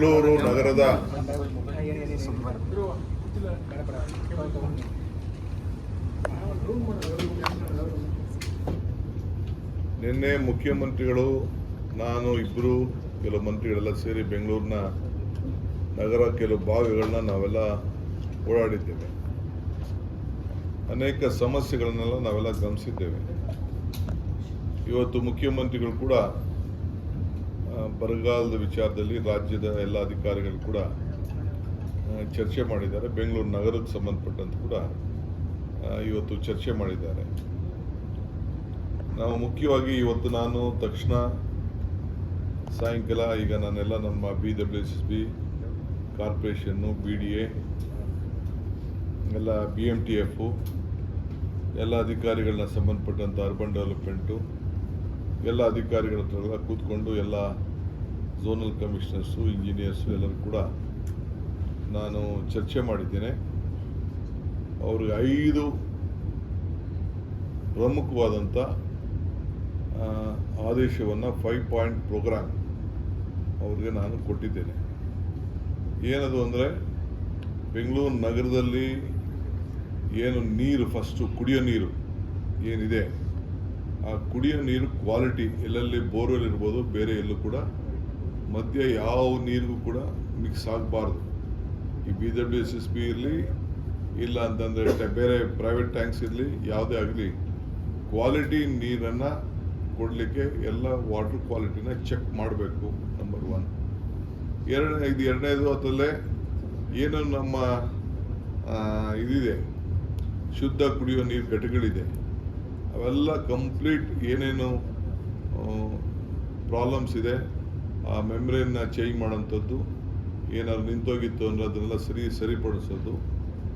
ಬೆಂಗಳೂರು ನಗರದ ನಿನ್ನೆ ಮುಖ್ಯಮಂತ್ರಿಗಳು, ನಾನು ಇಬ್ಬರು ಕೆಲವು ಮಂತ್ರಿಗಳೆಲ್ಲ ಸೇರಿ ಬೆಂಗಳೂರಿನ ನಗರ ಕೆಲವು ಭಾಗಗಳನ್ನ ನಾವೆಲ್ಲ ಓಡಾಡಿದ್ದೇವೆ. ಅನೇಕ ಸಮಸ್ಯೆಗಳನ್ನೆಲ್ಲ ನಾವೆಲ್ಲ ಗಮನಿಸಿದ್ದೇವೆ. ಇವತ್ತು ಮುಖ್ಯಮಂತ್ರಿಗಳು ಕೂಡ ಬರಗಾಲದ ವಿಚಾರದಲ್ಲಿ ರಾಜ್ಯದ ಎಲ್ಲ ಅಧಿಕಾರಿಗಳು ಕೂಡ ಚರ್ಚೆ ಮಾಡಿದ್ದಾರೆ. ಬೆಂಗಳೂರು ನಗರಕ್ಕೆ ಸಂಬಂಧಪಟ್ಟಂತೆ ಕೂಡ ಇವತ್ತು ಚರ್ಚೆ ಮಾಡಿದ್ದಾರೆ. ನಾವು ಮುಖ್ಯವಾಗಿ ಇವತ್ತು ನಾನು, ತಕ್ಷಣ, ಸಾಯಂಕಾಲ ಈಗ ನಾನೆಲ್ಲ ನಮ್ಮ ಬಿ ಡಬ್ಲ್ಯೂ ಎಸ್ ಬಿ ಕಾರ್ಪೊರೇಷನ್ನು ಬಿ ಡಿ ಎ ಎಲ್ಲ ಬಿ ಎಂ ಟಿ ಎಫು ಎಲ್ಲ ಅಧಿಕಾರಿಗಳನ್ನ ಸಂಬಂಧಪಟ್ಟಂಥ ಅರ್ಬನ್ ಡೆವಲಪ್ಮೆಂಟು ಎಲ್ಲ ಅಧಿಕಾರಿಗಳ ಹತ್ರ ಎಲ್ಲ ಕೂತ್ಕೊಂಡು ಎಲ್ಲ ಝೋನಲ್ ಕಮಿಷನರ್ಸು, ಇಂಜಿನಿಯರ್ಸು ಎಲ್ಲರೂ ಕೂಡ ನಾನು ಚರ್ಚೆ ಮಾಡಿದ್ದೇನೆ. ಅವ್ರಿಗೆ ಐದು ಪ್ರಮುಖವಾದಂಥ ಆದೇಶವನ್ನು ಫೈವ್ ಪಾಯಿಂಟ್ ಪ್ರೋಗ್ರಾಮ್ ಅವ್ರಿಗೆ ನಾನು ಕೊಟ್ಟಿದ್ದೇನೆ. ಏನದು ಅಂದರೆ, ಬೆಂಗಳೂರು ನಗರದಲ್ಲಿ ಏನು ನೀರು ಫಸ್ಟು ಕುಡಿಯೋ ನೀರು ಏನಿದೆ ಆ ಕುಡಿಯೋ ನೀರು ಕ್ವಾಲಿಟಿ ಎಲ್ಲೆಲ್ಲಿ ಬೋರ್ವೆಲ್ ಇರ್ಬೋದು ಬೇರೆ ಎಲ್ಲೂ ಕೂಡ ಮಧ್ಯ ಯಾವ ನೀರಿಗೂ ಕೂಡ ಮಿಕ್ಸ್ ಆಗಬಾರ್ದು. ಈ B W S S B ಇರಲಿ, ಇಲ್ಲ ಅಂತಂದರೆ ಬೇರೆ ಪ್ರೈವೇಟ್ ಟ್ಯಾಂಕ್ಸ್ ಇರಲಿ, ಯಾವುದೇ ಆಗಲಿ ಕ್ವಾಲಿಟಿ ನೀರನ್ನು ಕೊಡಲಿಕ್ಕೆ ಎಲ್ಲ ವಾಟರ್ ಕ್ವಾಲಿಟಿನ ಚೆಕ್ ಮಾಡಬೇಕು ನಂಬರ್ ಒನ್ ಎರಡನೇ ಇದು ಎರಡನೇದು ಅದರಲ್ಲೇ ಏನು ನಮ್ಮ ಇದಿದೆ, ಶುದ್ಧ ಕುಡಿಯೋ ನೀರು ಘಟಕಗಳಿದೆ. ಅವೆಲ್ಲ ಕಂಪ್ಲೀಟ್ ಏನೇನು ಪ್ರಾಬ್ಲಮ್ಸ್ ಇದೆ. ಆ ಮೆಮ್ರೇನ್ನ ಚೇಂಜ್ ಮಾಡೋಂಥದ್ದು ಏನಾದ್ರು ನಿಂತೋಗಿತ್ತು ಅಂದರೆ ಅದನ್ನೆಲ್ಲ ಸರಿ, ಸರಿಪಡಿಸೋದು.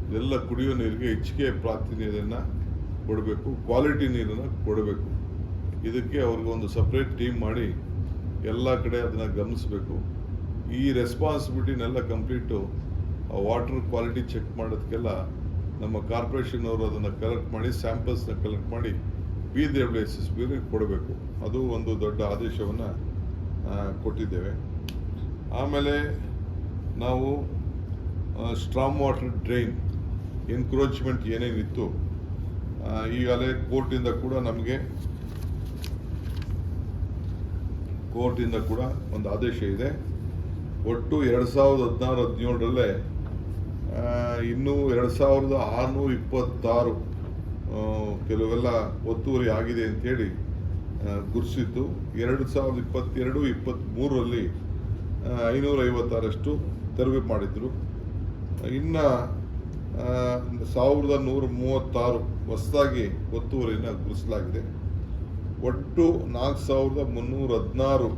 ಇದೆಲ್ಲ ಕುಡಿಯೋ ನೀರಿಗೆ ಹೆಚ್ಚಿಗೆ ಪ್ರಾತಿನಿಧ್ಯನ ಕೊಡಬೇಕು ಕ್ವಾಲಿಟಿ ನೀರನ್ನು ಕೊಡಬೇಕು. ಇದಕ್ಕೆ ಅವ್ರಿಗೆ ಒಂದು ಸಪ್ರೇಟ್ ಟೀಮ್ ಮಾಡಿ ಎಲ್ಲ ಕಡೆ ಅದನ್ನು ಗಮನಿಸಬೇಕು. ಈ ರೆಸ್ಪಾನ್ಸಿಬಿಲಿಟಿನೆಲ್ಲ ಕಂಪ್ಲೀಟು ವಾಟರ್ ಕ್ವಾಲಿಟಿ ಚೆಕ್ ಮಾಡೋದಕ್ಕೆಲ್ಲ ನಮ್ಮ ಕಾರ್ಪೊರೇಷನ್ ಅವರು ಅದನ್ನು ಕಲೆಕ್ಟ್ ಮಾಡಿ ಸ್ಯಾಂಪಲ್ಸ್ನ ಕಲೆಕ್ಟ್ ಮಾಡಿ ಬಿ ಡಬ್ಲ್ಯೂ ಎಸ್ ಎಸ್ ಕೊಡಬೇಕು. ಅದು ಒಂದು ದೊಡ್ಡ ಆದೇಶವನ್ನು ಕೊಟ್ಟಿದ್ದೇವೆ. ಆಮೇಲೆ ನಾವು ಸ್ಟ್ರಾಂಗ್ ವಾಟರ್ ಡ್ರೈನ್ ಎನ್ಕ್ರೋಚ್ಮೆಂಟ್ ಏನೇನಿತ್ತು ಈಗಾಗಲೇ ಕೋರ್ಟಿಂದ ಕೂಡ ನಮಗೆ, ಕೋರ್ಟಿಂದ ಕೂಡ ಒಂದು ಆದೇಶ ಇದೆ. ಒಟ್ಟು ಎರಡು ಸಾವಿರದ ಹದಿನಾರು ಹದಿನೇಳರಲ್ಲೇ ಇನ್ನೂ ಎರಡು ಸಾವಿರದ ಆರುನೂರ ಇಪ್ಪತ್ತಾರು ಕೆಲವೆಲ್ಲ ಒತ್ತುವರಿ ಆಗಿದೆ ಅಂತೇಳಿ ಗುರುಸಿದ್ದು ಎರಡು ಸಾವಿರದ ಇಪ್ಪತ್ತೆರಡು, ಇಪ್ಪತ್ತ್ಮೂರರಲ್ಲಿ ಐನೂರ ಐವತ್ತಾರಷ್ಟು ತೆರವು ಮಾಡಿದ್ರು. ಇನ್ನು ಸಾವಿರದ ನೂರ ಮೂವತ್ತಾರು ಹೊಸದಾಗಿ ಒತ್ತುವರಿಯನ್ನು ಗುರುಸಲಾಗಿದೆ. ಒಟ್ಟು ನಾಲ್ಕು ಸಾವಿರದ ಮುನ್ನೂರ ಹದಿನಾರು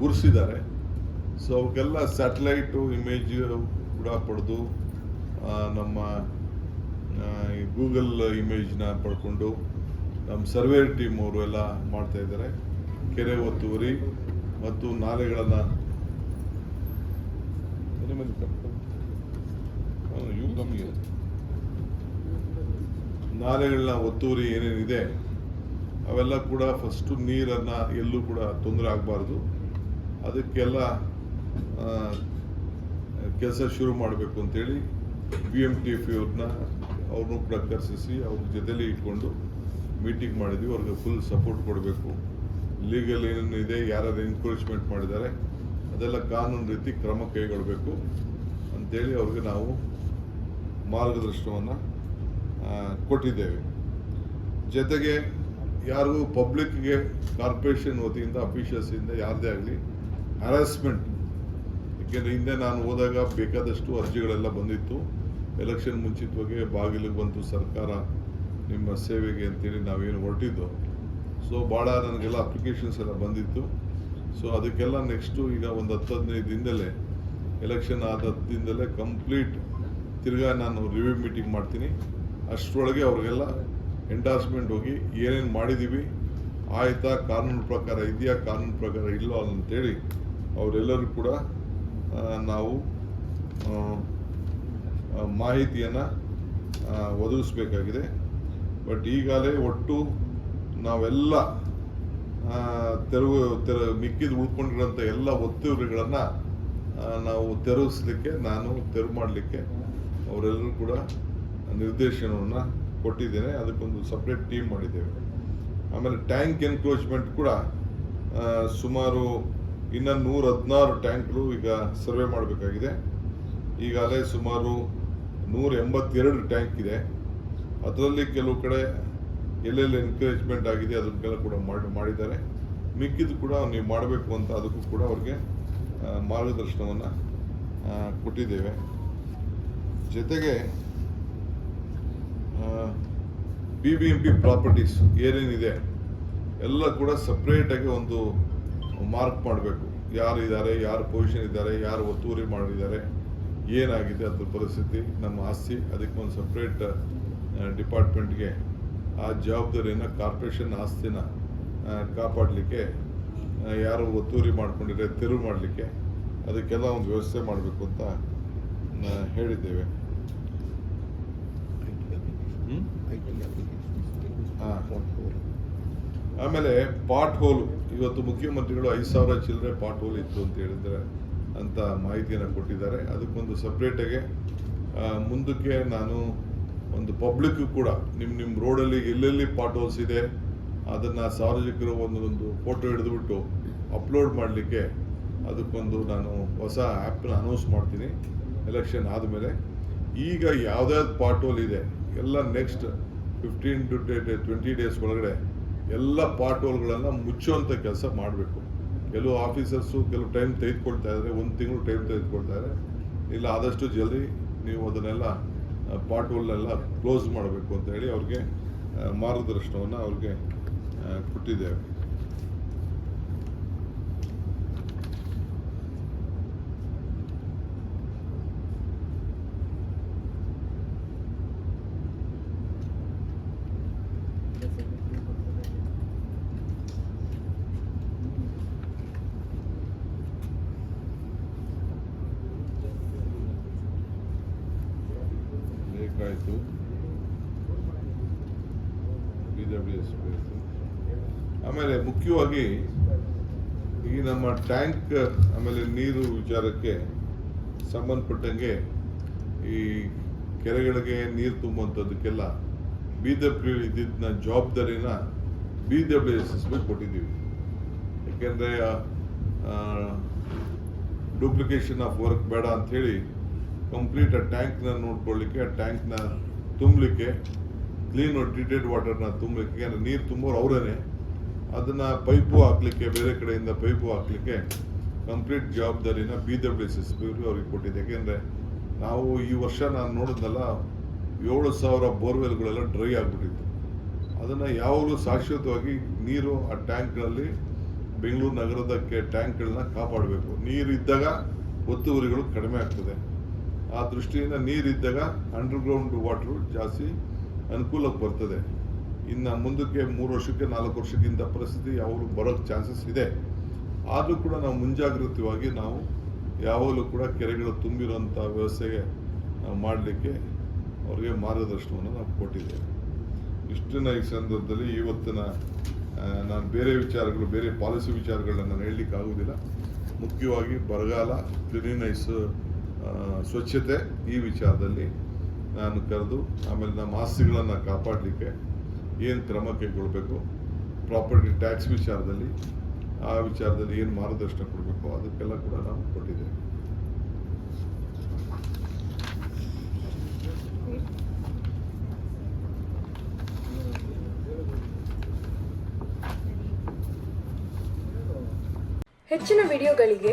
ಗುರುಸಿದ್ದಾರೆ. ಸೊ ಅವಕ್ಕೆಲ್ಲ ಸ್ಯಾಟಲೈಟು, ಇಮೇಜ್ ಕೂಡ ಪಡೆದು ನಮ್ಮ ಗೂಗಲ್ ಇಮೇಜ್ನ ಪಡ್ಕೊಂಡು ನಮ್ಮ ಸರ್ವೇರ್ ಟೀಮ್ ಅವರು ಎಲ್ಲ ಮಾಡ್ತಾ ಇದ್ದಾರೆ. ಕೆರೆ ಒತ್ತುವರಿ ಮತ್ತು ನಾಲೆಗಳನ್ನು. ನಾಲೆಗಳನ್ನ ಒತ್ತುವರಿ ಏನೇನಿದೆ, ಅವೆಲ್ಲ ಕೂಡ ಫಸ್ಟು ನೀರನ್ನು ಎಲ್ಲೂ ಕೂಡ ತೊಂದರೆ ಆಗಬಾರ್ದು. ಅದಕ್ಕೆಲ್ಲ ಕೆಲಸ ಶುರು ಮಾಡಬೇಕು ಅಂತೇಳಿ ಬಿ ಎಂ ಟಿ ಎಫ್ ಅವ್ರನ್ನ ಅವ್ರನ್ನೂ ಕೂಡ ಕರೆಸಿಸಿ, ಅವ್ರ ಜೊತೆಲಿ ಇಟ್ಕೊಂಡು ಮೀಟಿಂಗ್ ಮಾಡಿದ್ವಿ. ಅವ್ರಿಗೆ ಫುಲ್ ಸಪೋರ್ಟ್ ಕೊಡಬೇಕು. ಲೀಗಲ್ ಏನೇನು ಇದೆ ಯಾರು ಎನ್ಕರೇಜ್ಮೆಂಟ್ ಮಾಡಿದ್ದಾರೆ, ಅದೆಲ್ಲ ಕಾನೂನು ರೀತಿ ಕ್ರಮ ಕೈಗೊಳ್ಳಬೇಕು ಅಂತೇಳಿ ಅವ್ರಿಗೆ ನಾವು ಮಾರ್ಗದರ್ಶನವನ್ನು ಕೊಟ್ಟಿದ್ದೇವೆ. ಜೊತೆಗೆ ಯಾರಿಗೂ ಪಬ್ಲಿಕ್ಗೆ ಕಾರ್ಪೊರೇಷನ್ ವತಿಯಿಂದ ಅಫಿಷಿಯಲ್ಸಿಂದ ಯಾರದೇ ಆಗಲಿ ಹರಾಸ್ಮೆಂಟ್ ಏಕೆಂದರೆ ಹಿಂದೆ ನಾನು ಹೋದಾಗ ಬೇಕಾದಷ್ಟು ಅರ್ಜಿಗಳೆಲ್ಲ ಬಂದಿತ್ತು. ಎಲೆಕ್ಷನ್ ಮುಂಚಿತವಾಗಿ ಬಾಗಿಲಿಗೆ ಬಂತು ಸರ್ಕಾರ ನಿಮ್ಮ ಸೇವೆಗೆ ಅಂತೇಳಿ ನಾವೇನು ಹೊರಟಿದ್ದು. ಸೊ ಭಾಳ ನನಗೆಲ್ಲ ಅಪ್ಲಿಕೇಶನ್ಸ್ ಎಲ್ಲ ಬಂದಿತ್ತು. ಸೊ ಅದಕ್ಕೆಲ್ಲ ನೆಕ್ಸ್ಟು ಈಗ ಒಂದು ಹತ್ತು ಹದಿನೈದು ದಿನದಲ್ಲೇ ಎಲೆಕ್ಷನ್ ಆದ ದಿನದಲ್ಲೇ ಕಂಪ್ಲೀಟ್ ತಿರ್ಗಾ ನಾನು ರಿವ್ಯೂ ಮೀಟಿಂಗ್ ಮಾಡ್ತೀನಿ. ಅಷ್ಟರೊಳಗೆ ಅವ್ರಿಗೆಲ್ಲ ಎಂಡಾರ್ಸ್ಮೆಂಟ್ ಹೋಗಿ ಏನೇನು ಮಾಡಿದ್ದೀವಿ ಆಯಿತಾ, ಕಾನೂನು ಪ್ರಕಾರ ಇದೆಯಾ, ಕಾನೂನು ಪ್ರಕಾರ ಇಲ್ಲೋ ಅಂತೇಳಿ ಅವರೆಲ್ಲರೂ ಕೂಡ ನಾವು ಮಾಹಿತಿಯನ್ನು ಒದಗಿಸ್ಬೇಕಾಗಿದೆ. ಬಟ್ ಈಗಾಗಲೇ ಒಟ್ಟು ನಾವೆಲ್ಲ ತೆರವು, ತೆರ, ಮಿಕ್ಕಿದ ಉಳ್ಕೊಂಡಿರೋಂಥ ಎಲ್ಲ ಒತ್ತುವರಿಗಳನ್ನು ನಾವು ತೆರವಿಸ್ಲಿಕ್ಕೆ, ನಾನು ತೆರವು ಮಾಡಲಿಕ್ಕೆ ಅವರೆಲ್ಲರೂ ಕೂಡ ನಿರ್ದೇಶನವನ್ನು ಕೊಟ್ಟಿದ್ದೇನೆ. ಅದಕ್ಕೊಂದು ಸಪ್ರೇಟ್ ಟೀಮ್ ಮಾಡಿದ್ದೇವೆ. ಆಮೇಲೆ ಟ್ಯಾಂಕ್ ಎನ್ಕ್ರೋಚ್ಮೆಂಟ್ ಕೂಡ ಸುಮಾರು ಇನ್ನೂ ನೂರ ಹದಿನಾರು ಟ್ಯಾಂಕ್ಗಳು ಈಗ ಸರ್ವೆ ಮಾಡಬೇಕಾಗಿದೆ. ಈಗಾಗಲೇ ಸುಮಾರು ನೂರ ಎಂಬತ್ತೆರಡು ಟ್ಯಾಂಕ್ ಇದೆ. ಅದರಲ್ಲಿ ಕೆಲವು ಕಡೆ ಎಲ್ಲೆಲ್ಲಿ ಎನ್ಕರೇಜ್ಮೆಂಟ್ ಆಗಿದೆ ಅದಕ್ಕೆಲ್ಲ ಕೂಡ ಮಾಡಿ, ಮಾಡಿದ್ದಾರೆ. ಮಿಕ್ಕಿದ್ದು ಕೂಡ ನೀವು ಮಾಡಬೇಕು ಅಂತ ಅದಕ್ಕೂ ಕೂಡ ಅವ್ರಿಗೆ ಮಾರ್ಗದರ್ಶನವನ್ನು ಕೊಟ್ಟಿದ್ದೇವೆ. ಜೊತೆಗೆ B B M P properties ಏನೇನಿದೆ, ಎಲ್ಲ ಕೂಡ ಸಪ್ರೇಟಾಗಿ ಒಂದು ಮಾರ್ಕ್ ಮಾಡಬೇಕು. ಯಾರು ಇದ್ದಾರೆ ಯಾರು ಪೊಸಿಷನ್ ಇದ್ದಾರೆ, ಯಾರು ಒತ್ತುವರಿ ಮಾಡಿದ್ದಾರೆ. ಏನಾಗಿದೆ ಅದ್ರ ಪರಿಸ್ಥಿತಿ, ನಮ್ಮ ಆಸ್ತಿ, ಅದಕ್ಕೆ ಒಂದು ಸಪ್ರೇಟ್ ಡಿಪಾರ್ಟ್ಮೆಂಟ್ಗೆ ಆ ಜವಾಬ್ದಾರಿಯನ್ನು ಕಾರ್ಪೊರೇಷನ್ ಆಸ್ತಿನ ಕಾಪಾಡಲಿಕ್ಕೆ ಯಾರು ಒತ್ತುವರಿ ಮಾಡ್ಕೊಂಡಿದ್ರೆ, ತೆರವು ಮಾಡಲಿಕ್ಕೆ ಅದಕ್ಕೆಲ್ಲ ಒಂದು ವ್ಯವಸ್ಥೆ ಮಾಡಬೇಕು ಅಂತ ಹೇಳಿದ್ದೇವೆ. ಆಮೇಲೆ ಪಾಟ್ ಹೋಲ್, ಇವತ್ತು ಮುಖ್ಯಮಂತ್ರಿಗಳು ಐದು ಸಾವಿರ ಚಿಲ್ಲರೆ ಪಾಟ್ ಹೋಲ್ ಇತ್ತು ಅಂತ ಹೇಳಿದ್ರೆ ಅಂತ ಮಾಹಿತಿಯನ್ನು ಕೊಟ್ಟಿದ್ದಾರೆ. ಅದಕ್ಕೊಂದು ಸಪ್ರೇಟಾಗಿ ಮುಂದಕ್ಕೆ ನಾನು ಒಂದು ಪಬ್ಲಿಕ್ ಕೂಡ ನಿಮ್ಮ ನಿಮ್ಮ ರೋಡಲ್ಲಿ ಎಲ್ಲೆಲ್ಲಿ ಪಾಟ್ ಇದೆ, ಅದನ್ನು ಸಾರ್ವಜನಿಕರು ಒಂದೊಂದು ಫೋಟೋ ಹಿಡಿದುಬಿಟ್ಟು ಅಪ್ಲೋಡ್ ಮಾಡಲಿಕ್ಕೆ ಅದಕ್ಕೊಂದು ನಾನು ಹೊಸ ಆ್ಯಪ್ನ ಅನೌನ್ಸ್ ಮಾಡ್ತೀನಿ ಎಲೆಕ್ಷನ್ ಆದಮೇಲೆ. ಈಗ ಯಾವುದ್ಯಾವ್ದು ಪಾಟ್ ಹೋಲ್ ಇದೆ, ಎಲ್ಲ next fifteen to twenty days ಒಳಗಡೆ ಎಲ್ಲ ಪಾಟ್ ಹೋಲ್ಗಳನ್ನು ಮುಚ್ಚುವಂಥ ಕೆಲಸ ಮಾಡಬೇಕು. ಕೆಲವು ಆಫೀಸರ್ಸು ಕೆಲವು ಟೈಮ್ ತೆಗೆದುಕೊಳ್ತಾ ಇದ್ದಾರೆ, ಒಂದು ತಿಂಗಳು ಟೈಮ್ ತೆಗೆದುಕೊಳ್ತಾ ಇಲ್ಲ, ಆದಷ್ಟು ಜಲ್ದಿ ನೀವು ಅದನ್ನೆಲ್ಲ ಪಾಟ್ ಹೋಲ್ನೆಲ್ಲ ಕ್ಲೋಸ್ ಮಾಡಬೇಕು ಅಂತ ಹೇಳಿ ಅವ್ರಿಗೆ ಮಾರ್ಗದರ್ಶನವನ್ನು ಅವ್ರಿಗೆ ಕೊಟ್ಟಿದ್ದೇವೆ. ಬೇಕಾಯಿತು ಬಿ ಡಬ್ಲ್ಯೂ ಎಸ್ ಆಮೇಲೆ ಮುಖ್ಯವಾಗಿ ಈ ನಮ್ಮ ಟ್ಯಾಂಕ್, ಆಮೇಲೆ ನೀರು ವಿಚಾರಕ್ಕೆ ಸಂಬಂಧಪಟ್ಟಂಗೆ ಈ ಕೆರೆಗಳಿಗೆ ನೀರು ತುಂಬುವಂಥದ್ದಕ್ಕೆಲ್ಲ ಬಿ ಡಬ್ಲ್ಯೂ ಇದ್ದಿದ್ದ ಜವಾಬ್ದಾರಿನ ಬಿ ಡಬ್ಲ್ಯೂ ಎಸ್ ಎಸ್ಗೆ ಕೊಟ್ಟಿದ್ದೀವಿ. ಯಾಕೆಂದರೆ ಡೂಪ್ಲಿಕೇಶನ್ ಆಫ್ ವರ್ಕ್ ಬೇಡ ಅಂಥೇಳಿ ಕಂಪ್ಲೀಟ್ ಆ ಟ್ಯಾಂಕ್ನ ನೋಡ್ಕೊಳ್ಳಿಕ್ಕೆ, ಆ ಟ್ಯಾಂಕ್ನ ತುಂಬಲಿಕ್ಕೆ ಕ್ಲೀನ್ ಟ್ರೀಟೆಡ್ ವಾಟರ್ನ ತುಂಬಲಿಕ್ಕೆ ಯಾಕಂದ್ರೆ ನೀರು ತುಂಬೋರು ಅವರೇನೆ, ಅದನ್ನ ಪೈಪು ಹಾಕ್ಲಿಕ್ಕೆ, ಬೇರೆ ಕಡೆಯಿಂದ ಪೈಪು ಹಾಕ್ಲಿಕ್ಕೆ ಕಂಪ್ಲೀಟ್ ಜವಾಬ್ದಾರಿನ ಬಿ ಡಬ್ಲ್ಯೂ ಎಸ್ ಎಸ್ ಅವ್ರಿಗೆ ಕೊಟ್ಟಿದ್ದೆ ಯಾಕೆಂದ್ರೆ ನಾವು ಈ ವರ್ಷ ನಾನು ನೋಡಿದ್ನಲ್ಲ, ಏಳು ಸಾವಿರ ಬೋರ್ವೆಲ್ಗಳೆಲ್ಲ ಡ್ರೈ ಆಗಿಬಿಟ್ಟಿತ್ತು. ಅದನ್ನ ಯಾವಾಗಲೂ ಶಾಶ್ವತವಾಗಿ ನೀರು ಆ ಟ್ಯಾಂಕ್ಗಳಲ್ಲಿ ಬೆಂಗಳೂರು ನಗರದಕ್ಕೆ ಟ್ಯಾಂಕ್ಗಳನ್ನ ಕಾಪಾಡಬೇಕು. ನೀರು ಇದ್ದಾಗ ಒತ್ತುವರಿಗಳು ಕಡಿಮೆ ಆಗ್ತದೆ. ಆ ದೃಷ್ಟಿಯಿಂದ ನೀರಿದ್ದಾಗ ಅಂಡರ್ಗ್ರೌಂಡ್ ವಾಟ್ರು ಜಾಸ್ತಿ ಅನುಕೂಲಕ್ಕೆ ಬರ್ತದೆ. ಇನ್ನು ಮುಂದಕ್ಕೆ ಮೂರು ವರ್ಷಕ್ಕೆ, ನಾಲ್ಕು ವರ್ಷಕ್ಕಿಂತ ಪರಿಸ್ಥಿತಿ ಯಾವಾಗಲೂ ಬರೋಕ್ಕೆ ಚಾನ್ಸಸ್ ಇದೆ. ಆದರೂ ಕೂಡ ನಾವು ಮುಂಜಾಗ್ರತೆಯಾಗಿ ನಾವು ಯಾವಾಗಲೂ ಕೂಡ ಕೆರೆಗಳು ತುಂಬಿರುವಂಥ ವ್ಯವಸ್ಥೆಗೆ ನಾವು ಮಾಡಲಿಕ್ಕೆ ಅವರಿಗೆ ಮಾರ್ಗದರ್ಶನವನ್ನು ನಾವು ಕೊಟ್ಟಿದ್ದೇವೆ. ಇಷ್ಟನ್ನ ಈ ಸಂದರ್ಭದಲ್ಲಿ ಇವತ್ತಿನ ನಾನು ಬೇರೆ ವಿಚಾರಗಳು, ಬೇರೆ ಪಾಲಿಸಿ ವಿಚಾರಗಳನ್ನ ನಾನು ಹೇಳಲಿಕ್ಕೆ ಆಗುವುದಿಲ್ಲ. ಮುಖ್ಯವಾಗಿ ಬರಗಾಲ ಕ್ಲೀನಿನೈಸ್ ಸ್ವಚ್ಛತೆ ಈ ವಿಚಾರದಲ್ಲಿ ನಾನು ಕರೆದು ಆಮೇಲೆ ನಮ್ಮ ಆಸ್ತಿಗಳನ್ನು ಕಾಪಾಡಲಿಕ್ಕೆ ಏನು ಕ್ರಮ ಕೈಗೊಳ್ಳಬೇಕು ಪ್ರಾಪರ್ಟಿ ಟ್ಯಾಕ್ಸ್ ವಿಚಾರದಲ್ಲಿ, ಆ ವಿಚಾರದಲ್ಲಿ ಏನು ಮಾರ್ಗದರ್ಶನ ಕೊಡಬೇಕು, ಅದಕ್ಕೆಲ್ಲ ಕೂಡ ನಾವು ಕೊಟ್ಟಿದ್ದೇವೆ. ಹೆಚ್ಚಿನ ವಿಡಿಯೋಗಳಿಗೆ